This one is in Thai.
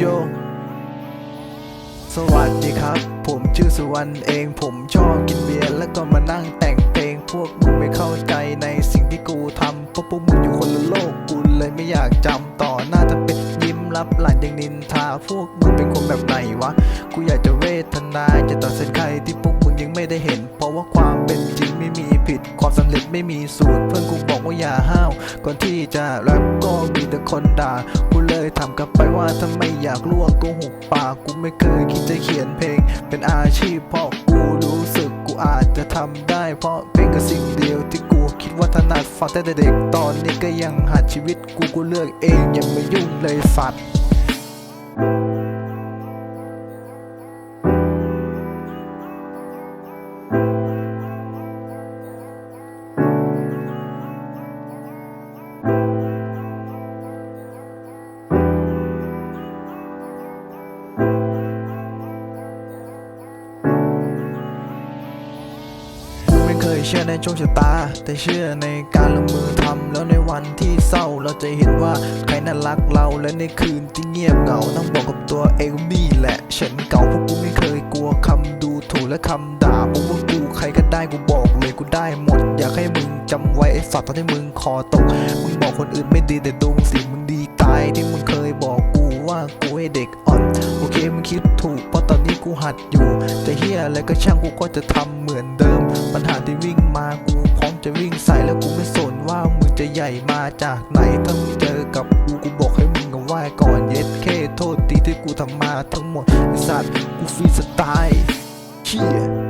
โยสวัสดีครับ ผมชื่อสุวรรณเอง ผมชอบกินเบียร์แล้วก็มานั่งแต่งเพลง พวกมึงไม่เข้าใจในสิ่งที่กูทำเพราะพวกมึงอยู่คนละโลกกูเลยไม่อยากจำต่อหน้าจะเป็นยิ้มรับหลังย่างนินทา พวกมึงเป็นคนแบบไหนวะ กูอยากจะเวทนาจะตัดสินใครที่พวกมึงยังไม่ได้เห็น เพราะว่าความเป็นจริง ไม่มีสูตร เพื่อนกูบอกว่าอย่าห้าวก่อนที่จะแรปก็มีแต่คนด่ากูเลยถามกลับไปว่าถ้าไมอยากล่วงก็หุบปากกูไม่เคยคิดจะเขียนเพลง เป็นอาชีพเพราะกูรู้สึกกูอาจจะทำได้ เพราะเพลงก็สิ่งเดียวที่กูคิดว่าถนัดฟังแต่เด็กตอนนี้ก็ยังหัดชีวิตกูกูเลือกเองอย่ามายุ่งเลยสัตว์ ยเชื่อในโชคชะตา แต่เชื่อในการลงมือทำแล้วในวันที่เศร้า เราจะเห็นว่าใครน่ารักเราและในคืนที่เงียบเหงาต้องบอกกับตัวเองนี่แหละ ฉันเก่าพราะกูไม่เคยกลัวคำดูถูกและคำด่าพว่ากูใครก็ได้กูบอกเลยกูได้หมด อยากให้มึงจำไว้ไอ้สัตว์ตอนที่มึงคอตกมึงบอกคนอื่นไม่ดีแต่ดวงสิมึงดีตายที่มึงเคยบอก ว่ากูให้เด็กอ่อน โอเคมึงคิดถูกเพราะตอนนี้กูหัดอยู่ จะเฮียอะไรก็ช่างกูก็จะทำเหมือนเดิม ปัญหาที่วิ่งมากูพร้อมจะวิ่งใส่แล้วกูไม่สนว่ามึงจะใหญ่มาจากไหนถ้ามึงเจอกับกูกูบอกให้มึงกับไหวก่อนเย็ดเคโทษทีที่กูทำมาทั้งหมดไอ้สัตว์กูฟรีสไตล์เชี่ย